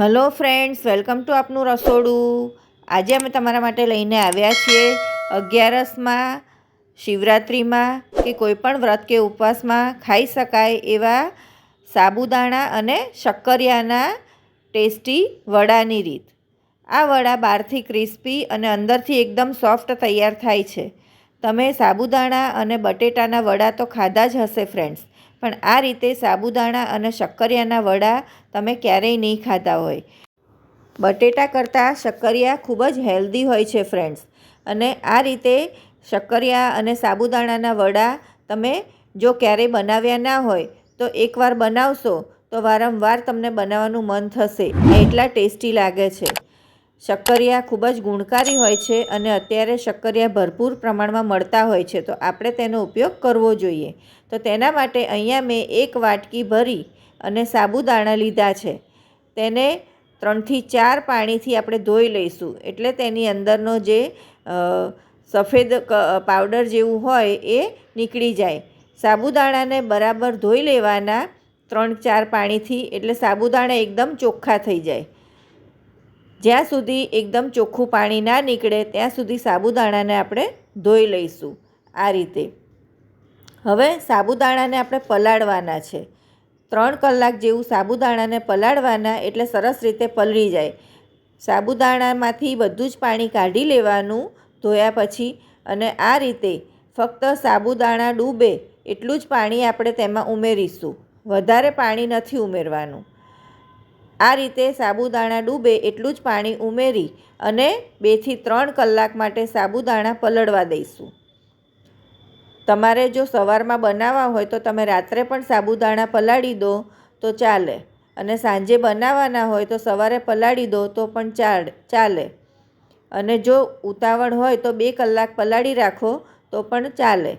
Hello friends, welcome to આપનું રસોડું. આજે અમે તમારા માટે લઈને આવ્યા છીએ અગિયારસમાં શિવરાત્રિમાં કે કોઈપણ વ્રત કે ઉપવાસમાં ખાઈ શકાય એવા સાબુદાણા અને શક્કરિયાના ટેસ્ટી વડાની રીત. આ વડા બહારથી ક્રિસ્પી અને અંદરથી એકદમ સોફ્ટ તૈયાર થાય છે. તમે સાબુદાણા અને બટેટાના વડા તો ખાધા જ હશે ફ્રેન્ડ્સ. પણ આ રીતે સાબુદાણા અને શક્કરિયાના વડા તમે ક્યારેય નહીં ખાતા હોય. બટેટા કરતાં શક્કરિયા ખૂબ જ હેલ્ધી હોય છે, ફ્રેન્ડ્સ. અને આ રીતે શક્કરિયા અને સાબુદાણાના વડા તમે જો ક્યારેય બનાવ્યા ના હોય, તો એકવાર બનાવશો તો વારંવાર તમને બનાવવાનું મન થશે. એટલા ટેસ્ટી લાગે છે. શક્કરિયા ખૂબ જ ગુણકારી હોય છે અને અત્યારે શક્કરિયા ભરપૂર પ્રમાણમાં મળતા હોય છે. તો આપણે તેનો ઉપયોગ કરવો જોઈએ. તો તેના માટે અહીંયા મેં એક વાટકી ભરી અને સાબુદાણા લીધા છે. તેને ત્રણથી ચાર પાણીથી આપણે ધોઈ લઈશું. એટલે તેની અંદરનો જે સફેદ પાવડર જેવું હોય એ નીકળી જાય. સાબુદાણાને બરાબર ધોઈ લેવાના ત્રણ ચાર પાણીથી એટલે સાબુદાણા એકદમ ચોખ્ખા થઈ જાય. જ્યાં સુધી એકદમ ચોખ્ખું પાણી ના નીકળે, ત્યાં સુધી સાબુદાણાને આપણે ધોઈ લઈશું આ રીતે. હવે સાબુદાણાને આપણે પલાળવાના છે. ત્રણ કલાક જેવું સાબુદાણાને પલાળવાના એટલે સરસ રીતે પલળી જાય. સાબુદાણામાંથી બધું જ પાણી કાઢી લેવાનું ધોયા પછી અને આ રીતે ફક્ત સાબુદાણા ડૂબે એટલું જ પાણી આપણે તેમાં ઉમેરીશું. વધારે પાણી નથી ઉમેરવાનું. આ રીતે સાબુદાણા ડૂબે એટલું જ પાણી ઉમેરી અને બેથી ત્રણ કલાક માટે સાબુદાણા પલળવા દઈશું. તમારે જો સવારમાં બનાવવા હોય તો તમે રાત્રે પણ સાબુદાણા પલાળી દો તો ચાલે. અને સાંજે બનાવવાના હોય તો સવારે પલાળી દો તો પણ ચાલ ચાલે. અને જો ઉતાવળ હોય તો બે કલાક પલાળી રાખો તો પણ ચાલે.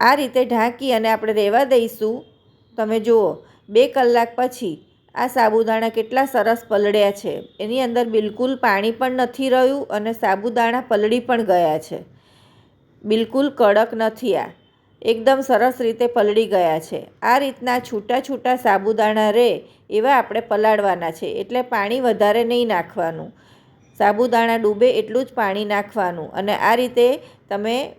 આ રીતે ઢાંકી અને આપણે રહેવા દઈશું. તમે જુઓ, બે કલાક પછી આ સાબુદાણા કેટલા સરસ પલળ્યા છે. એની અંદર બિલકુલ પાણી પણ નથી રહ્યું અને સાબુદાણા પલળી પણ ગયા છે. બિલકુલ કડક નથી આ. એકદમ સરસ રીતે પલળી ગયા છે. આ રીતના છૂટા છૂટા સાબુદાણા રહે એવા આપણે પલાળવાના છે. એટલે પાણી વધારે નહીં નાખવાનું. સાબુદાણા ડૂબે એટલું જ પાણી નાખવાનું. અને આ રીતે તમે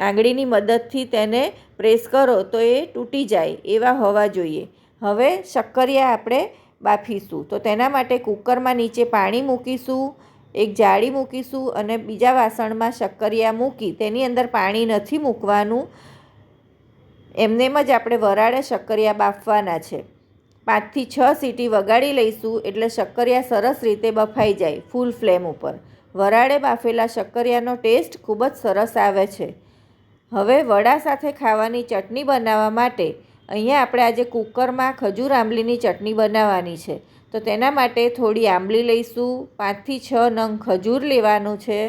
આંગળીની મદદથી તેને પ્રેસ કરો તો એ તૂટી જાય એવા હોવા જોઈએ. હવે શક્કરિયા આપણે બાફીશું. તો તેના માટે કૂકરમાં નીચે પાણી મૂકીશું, એક જાળી મૂકીશું અને બીજા વાસણમાં શક્કરિયા મૂકી તેની અંદર પાણી નથી મૂકવાનું. એમનેમ જ આપણે વરાળે શક્કરિયા બાફવાના છે. પાંચથી છ સીટી વગાડી લઈશું એટલે શક્કરિયા સરસ રીતે બફાઈ જાય ફૂલ ફ્લેમ ઉપર. વરાળે બાફેલા શક્કરિયાનો ટેસ્ટ ખૂબ જ સરસ આવે છે. હવે વડા સાથે ખાવાની ચટણી બનાવવા માટે અહીંયા આપણે આજે કુકરમાં ખજૂર આંબલીની ચટણી બનાવવાની છે. તો તેના માટે થોડી આંબલી લઈશું, પાંચથી છ નંગ ખજૂર લેવાનું છે.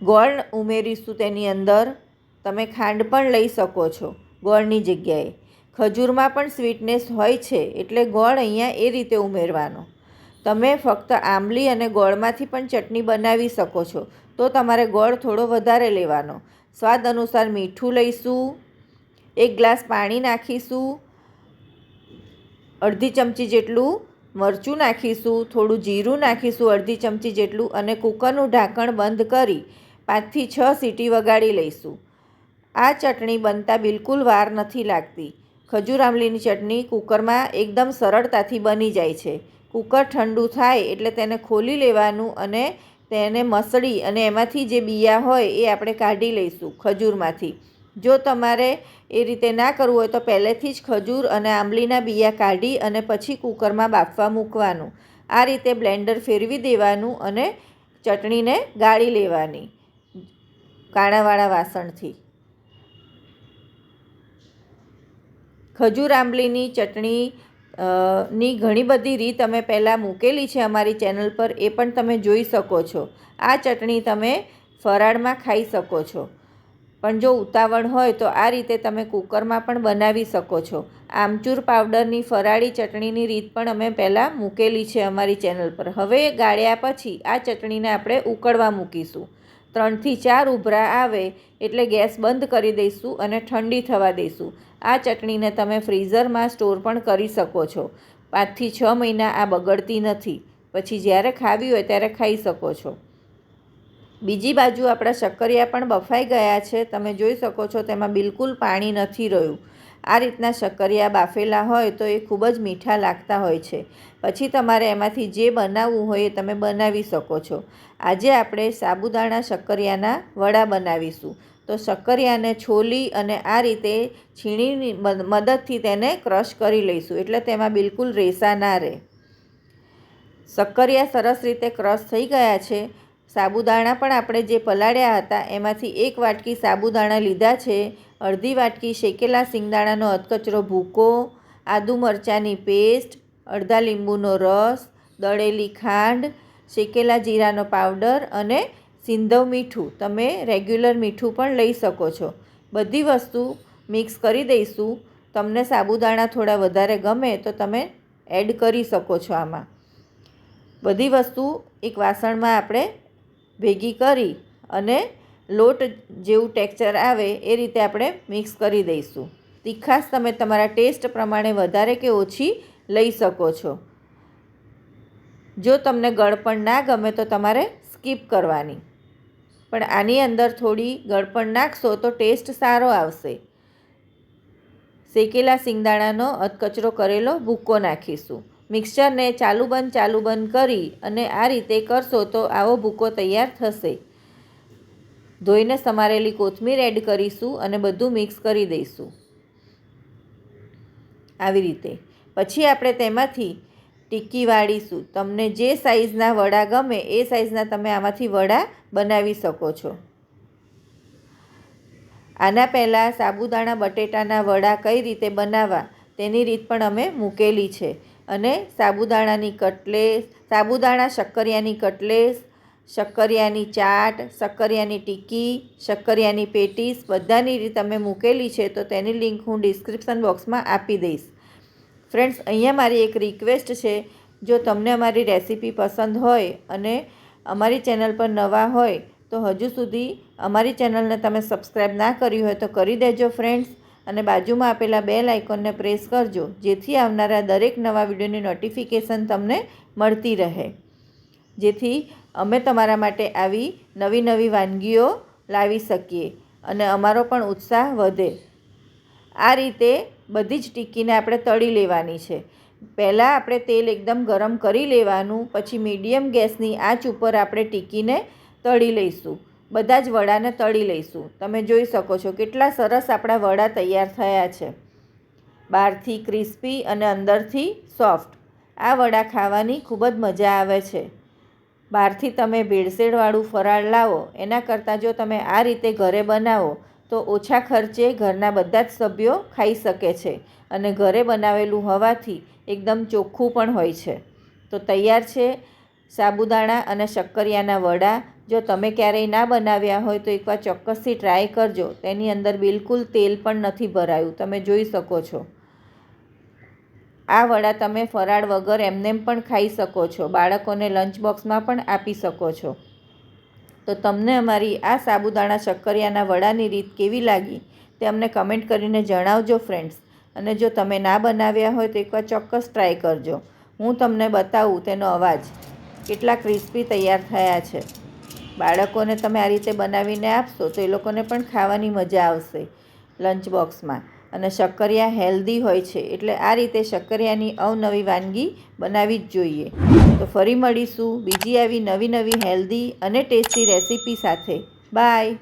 ગોળ ઉમેરીશું તેની અંદર. તમે ખાંડ પણ લઈ શકો છો ગોળની જગ્યાએ. ખજૂરમાં પણ સ્વીટનેસ હોય છે, એટલે ગોળ અહીંયા એ રીતે ઉમેરવાનો. તમે ફક્ત આંબલી અને ગોળમાંથી પણ ચટણી બનાવી શકો છો, તો તમારે ગોળ થોડો વધારે લેવાનો. સ્વાદ અનુસાર મીઠું લઈશું. એક ગ્લાસ પાણી નાખીશું. અડધી ચમચી જેટલું મરચું નાખીશું. થોડું જીરું નાખીશું અડધી ચમચી જેટલું અને કુકરનું ઢાંકણ બંધ કરી પાંચથી છ સીટી વગાડી લઈશું. આ ચટણી બનતા બિલકુલ વાર નથી લાગતી. ખજૂર આંબલીની ચટણી કૂકરમાં એકદમ સરળતાથી બની જાય છે. કૂકર ઠંડુ થાય એટલે તેને ખોલી લેવાનું અને તેને મસળી અને એમાંથી જે બિયા હોય એ આપણે કાઢી લઈશું ખજૂરમાંથી. જો તમારે એ રીતે ના કરવું હોય તો પહેલેથી જ ખજૂર અને આંબલીના બિયા કાઢી અને પછી કુકરમાં બાફવા મૂકવાનું. આ રીતે બ્લેન્ડર ફેરવી દેવાનું અને ચટણીને ગાળી લેવાની કાણાવાળા વાસણથી. ખજૂર આંબલીની ચટણી ની ઘણી બધી રીત અમે પહેલાં મૂકેલી છે અમારી ચેનલ પર, એ પણ તમે જોઈ શકો છો. આ ચટણી તમે ફરાળમાં ખાઈ શકો છો. પણ જો ઉતાવળ હોય તો આ રીતે તમે કુકરમાં પણ બનાવી શકો છો. આમચૂર પાવડરની ફરાળી ચટણીની રીત પણ અમે પહેલાં મૂકેલી છે અમારી ચેનલ પર. હવે ગાળ્યા પછી આ ચટણીને આપણે ઉકળવા મૂકીશું. ત્રણથી ચાર ઉભરા આવે એટલે ગેસ બંધ કરી દઈશું અને ઠંડી થવા દઈશું. આ ચટણીને તમે ફ્રીઝરમાં સ્ટોર પણ કરી શકો છો. પાંચથી છ મહિના આ બગડતી નથી. પછી જ્યારે ખાવી હોય ત્યારે ખાઈ શકો છો. બીજી બાજુ આપણા શક્કરિયા પણ બફાઈ ગયા છે. તમે જોઈ શકો છો તેમાં બિલકુલ પાણી નથી રહ્યું. આ રીતના શક્કરિયા બાફેલા હોય તો એ ખૂબ જ મીઠા લાગતા હોય છે. પછી તમારે એમાંથી જે બનાવવું હોય એ તમે બનાવી શકો છો. આજે આપણે સાબુદાણા શક્કરિયાના વડા બનાવીશું. તો શક્કરિયાને છોલી અને આ રીતે છીણીની મદ- મદદથી તેને ક્રશ કરી લઈશું. એટલે તેમાં બિલકુલ રેસા ના રહે. શક્કરિયા સરસ રીતે ક્રશ થઈ ગયા છે. સાબુદાણા પણ આપણે જે પલાળ્યા હતા, એમાંથી એક વાટકી સાબુદાણા લીધા છે, અડધી વાટકી શેકેલા સિંગદાણાનો અધકચરો ભૂકો, આદુ મરચાંની પેસ્ટ, અડધા લીંબુનો રસ, દળેલી ખાંડ, શેકેલા જીરાનો પાવડર અને સિંધવ મીઠું. તમે રેગ્યુલર મીઠું પણ લઈ શકો છો. બધી વસ્તુ મિક્સ કરી દઈશું. તમને સાબુદાણા થોડા વધારે ગમે તો તમે એડ કરી શકો છો આમાં. બધી વસ્તુ એક વાસણમાં આપણે ભેગી કરી અને લોટ જેવું ટેક્સચર આવે એ રીતે આપણે મિક્સ કરી દઈશું. તીખાશ તમે તમારા ટેસ્ટ પ્રમાણે વધારે કે ઓછી લઈ શકો છો. જો તમને ગળપણ ના ગમે તો તમારે સ્કીપ કરવાની. પણ આની અંદર થોડી ગળપણ નાખશો તો ટેસ્ટ સારો આવશે. શેકેલા સિંગદાણાનો અધકચરો કરેલો ભૂક્કો નાખીશું. મિક્સચરને ચાલુ બંધ ચાલુ બંધ કરી અને આ રીતે કરશો તો આવો ભૂકો તૈયાર થશે. ધોઈને સમારેલી કોથમીર એડ કરીશું અને બધું મિક્સ કરી દઈશું. આવી રીતે. પછી આપણે તેમાંથી ટીક્કી વાળીશું. તમને જે સાઈઝના વડા ગમે એ સાઈઝના તમે આમાંથી વડા બનાવી શકો છો. આના પહેલાં સાબુદાણા, બટેટાના વડા કઈ રીતે બનાવવા તેની રીત પણ અમે મૂકેલી છે. અને સાબુદાણાની કટલેસ, સાબુદાણા, શક્કરિયાની કટલેસ, શક્કરિયાની ચાટ, શક્કરિયાની ટિક્કી, શક્કરિયાની પેટીસ, બધાની રીત અમે મૂકેલી છે તો તેની લિંક હું ડિસ્ક્રિપ્શન બોક્સમાં આપી દઈશ. ફ્રેન્ડ્સ, અહીંયા મારી એક રિક્વેસ્ટ છે, જો તમને અમારી રેસીપી પસંદ હોય અને અમારી ચેનલ પર નવા હોય, તો હજુ સુધી અમારી ચેનલને તમે સબસ્ક્રાઈબ ના કરી હોય તો કરી દેજો ફ્રેન્ડ્સ. અને બાજુમાં આપેલા બેલ આઇકોનને પ્રેસ કરજો, જેથી આવનારા દરેક નવા વિડીયોની નોટિફિકેશન તમને મળતી રહે. જેથી અમે તમારા માટે આવી નવી નવી વાનગીઓ લાવી શકીએ અને અમારો પણ ઉત્સાહ વધે. આ રીતે બધી જ ટિક્કીને આપણે તળી લેવાની છે. પહેલાં આપણે તેલ એકદમ ગરમ કરી લેવાનું, પછી મીડિયમ ગેસની આંચ ઉપર આપણે ટીકીને તળી લઈશું. બધા જ વડાને તળી લઈશું. તમે જોઈ શકો છો કેટલા સરસ આપણા વડા તૈયાર થયા છે. બહારથી ક્રિસ્પી અને અંદરથી સોફ્ટ. આ વડા ખાવાની ખૂબ જ મજા આવે છે. બહારથી તમે ભેળસેળવાળું ફરાળ લાવો, એના કરતાં જો તમે આ રીતે ઘરે બનાવો, તો ઓછા ખર્ચે ઘરના બધા જ સભ્યો ખાઈ શકે છે અને ઘરે બનાવેલું હોવાથી એકદમ ચોખ્ખું પણ હોય છે. તો તૈયાર છે સાબુદાણા અને શક્કરિયાના વડા. જો તમે ક્યારેય ના બનાવ્યા હોય તો એકવાર ચોક્કસથી ટ્રાય કરજો. તેની અંદર બિલકુલ તેલ પણ નથી ભરાયું. તમે જોઈ શકો છો. આ વડા તમે ફરાળ વગર એમનેમ પણ ખાઈ શકો છો. બાળકોને લંચ બોક્સમાં પણ આપી શકો છો. તો તમને અમારી આ સાબુદાણા શક્કરિયાના વડાની રીત કેવી લાગી? તે અમને કમેન્ટ કરીને જણાવજો ફ્રેન્ડ્સ અને જો તમે ના બનાવ્યા હોય તો એકવાર ચોક્કસ ટ્રાય કરજો. હું તમને બતાવું તેનો અવાજ. કેટલા ક્રિસ્પી તૈયાર થયા છે. બાળકોને તમે આ રીતે બનાવીને આપશો તો એ લોકોને પણ ખાવાની મજા આવશે લંચ બોક્સમાં. અને શક્કરિયા હેલ્ધી હોય છે એટલે આ રીતે શક્કરિયાની અવનવી વાનગી બનાવી જ જોઈએ. તો ફરી મળીશું બીજી આવી નવી નવી હેલ્ધી અને ટેસ્ટી રેસીપી સાથે. બાય.